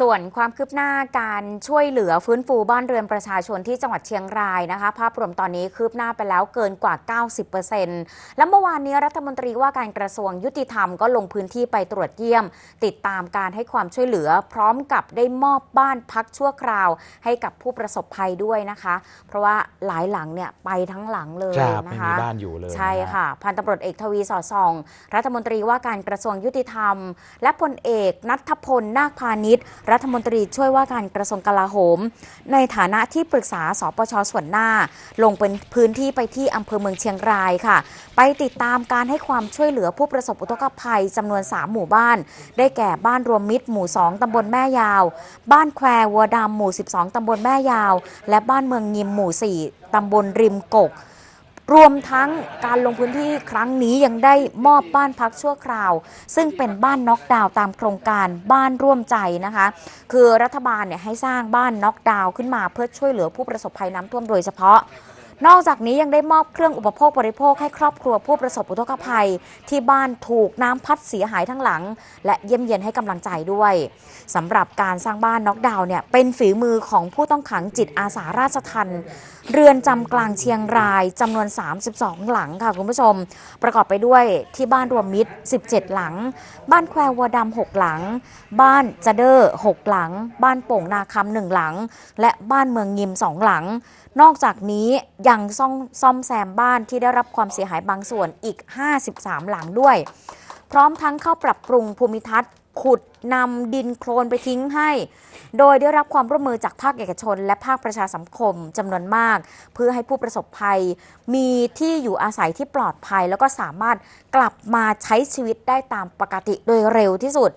ส่วนความคืบหน้าการช่วยเหลือฟื้นฟูบ้านเรือนประชาชนที่จังหวัดเชียงรายนะคะ ภาพรวมตอนนี้คืบหน้าไปแล้วเกินกว่า 90%และเมื่อวานนี้รัฐมนตรีว่าการกระทรวงยุติธรรมก็ลงพื้นที่ไปตรวจเยี่ยม ติดตามการให้ความช่วยเหลือ พร้อมกับได้มอบบ้านพักชั่วคราว ให้กับผู้ประสบภัยด้วยนะคะ เพราะว่าหลายหลังเนี่ยไปทั้งหลังเลยครับนะไม่คะมีบ้านอยู่เลยใช่นฮค่ะพันตำรวจเอกทวีสอดส่อง รัฐมนตรีว่าการกระทรวงยุติธรรม และพลเอกนัทพลนาคพาณิชย์รัฐมนตรีช่วยว่าการกระทรวงกลาโหม ในฐานะที่ปรึกษาสปชส่วนหน้า ลงเป็นพื้นที่ไปที่อำเภอเมืองเชียงรายค่ะ ไปติดตามการให้ความช่วยเหลือผู้ประสบอุทกภัยจำนวน 3 หมู่บ้าน ได้แก่บ้านรวมมิตรหมู่ 2 ตำบลแม่ยาว บ้านแคววัวดำหมู่ 12 ตำบลแม่ยาว และบ้านเมืองยิมหมู่ 4 ตำบลริมกก รวมทั้งการลงพื้นที่ครั้งนี้ยังได้มอบบ้านพักชั่วคราว ซึ่งเป็นบ้านน็อกดาวน์ตามโครงการบ้านร่วมใจนะคะ คือรัฐบาลเนี่ยให้สร้างบ้านน็อกดาวน์ขึ้นมาเพื่อช่วยเหลือผู้ประสบภัยน้ำท่วมโดยเฉพาะนอกจากนี้ยังได้มอบเครื่องอุปโภคบริโภคให้ครอบครัวผู้ประสบอุทกภัย ที่บ้านถูกน้ำพัดเสียหายทั้งหลัง และเยี่ยมเยียนให้กำลังใจด้วยสำหรับการสร้างบ้านน็อกดาวน์เนี่ยเป็นฝีมือของผู้ต้องขังจิตอาสาราชทัน เรือนจำกลางเชียงรายจำนวน 32 หลังค่ะคุณผู้ชม ประกอบไปด้วยที่บ้านรวมมิตร 17 หลัง บ้านแคววัวดำ6หลัง บ้านจะเดอร์6หลัง บ้านโป่งนาคำหนึ่งหลัง และบ้านเมืองยิมสองหลัง นอกจากนี้ยังซ่อมซ่อมแซมบ้านที่ได้รับความเสียหายบางส่วนอีก 53 หลังด้วย พร้อมทั้งเข้าปรับปรุงภูมิทัศน์ ขุดนำดินโคลนไปทิ้งให้ โดยได้รับความร่วมมือจากภาคเอกชน และภาคประชาสังคมจำนวนมาก เพื่อให้ผู้ประสบภัย มีที่อยู่อาศัยที่ปลอดภัย แล้วก็สามารถกลับมาใช้ชีวิตได้ตามปกติโดยเร็วที่สุด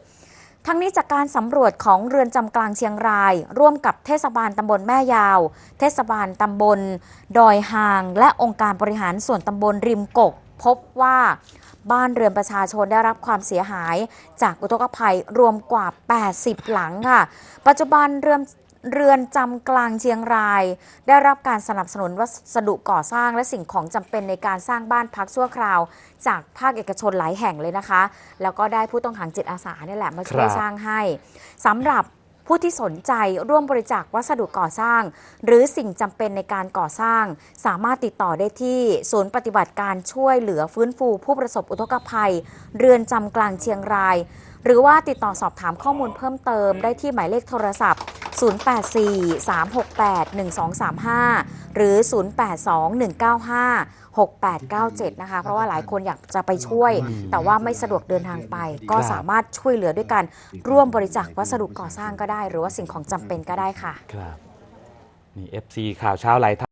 ทั้งนี้จากการสำรวจของเรือนจำกลางเชียงราย ร่วมกับเทศบาลตำบลแม่ยาว เทศบาลตำบล ดอยหาง และองค์การบริหารส่วนตำบลริมกก พบว่าบ้านเรือนประชาชนได้รับความเสียหายจากอุทกภัยรวมกว่า 80 หลังค่ะ ปัจจุบันเรือนเรือนจำกลางเชียงราย ได้รับการสนับสนุนวัสดุก่อสร้างและสิ่งของจำเป็นในการสร้างบ้านพักชั่วคราว จากภาคเอกชนหลายแห่งเลยนะคะ แล้วก็ได้ผู้ต้องขังจิตอาสาเนี่ยแหละมาช่วยสร้างให้สำหรับ ผู้ที่สนใจร่วมบริจาควัสดุก่อสร้าง หรือสิ่งจำเป็นในการก่อสร้าง สามารถติดต่อได้ที่ศูนย์ปฏิบัติการช่วยเหลือฟื้นฟู ผู้ประสบอุทกภัย เรือนจำกลางเชียงราย หรือว่าติดต่อสอบถามข้อมูลเพิ่มเติมได้ที่หมายเลขโทรศัพท์ 084-368-1235 หรือ 082-195-6897 นะคะ เพราะว่าหลายคนอยากจะไปช่วย แต่ว่าไม่สะดวกเดินทางไป ก็ครับสามารถช่วยเหลือด้วยการร่วมบริจาควัสดุก่อสร้างก็ได้ หรือว่าสิ่งของจำเป็นก็ได้ค่ะ ครับนี่ FC ข่าวเช้าไหล